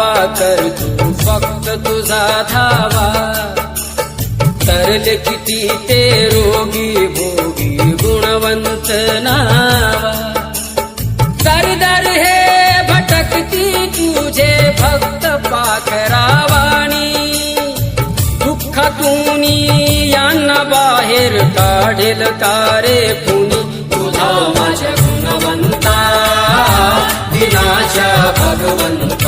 पाकर तू फक्त तुझा धावा. तरले किती ते रोगी भोगी गुणवंत नावा. दर दर हे भटकती तुझे भक्त पाखरावाणी. दुःखातून यांना बाहेर काढेल तारे पुनी तुझा माझ्या गुणवंता दिनाच्या भगवंत.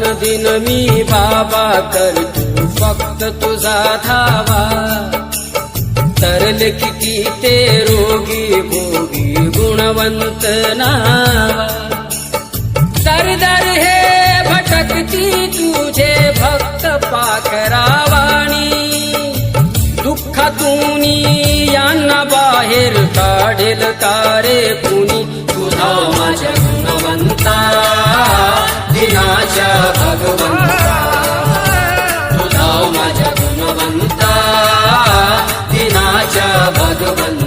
दिन मी बाबा करतो फक्त तुझा धावा. तरले किती ते रोगी भोगी गुणवंत नावा. दर दर हे भटकती तुझे भक्त पाखरावाणी. दुःखातून यांना बाहेर काढेल तारे कुणी? तुझा माझ्या गुणवंता दिनाच्या भगवंता तुझा माझ्या गुणवंता दिनाच्या भगवंता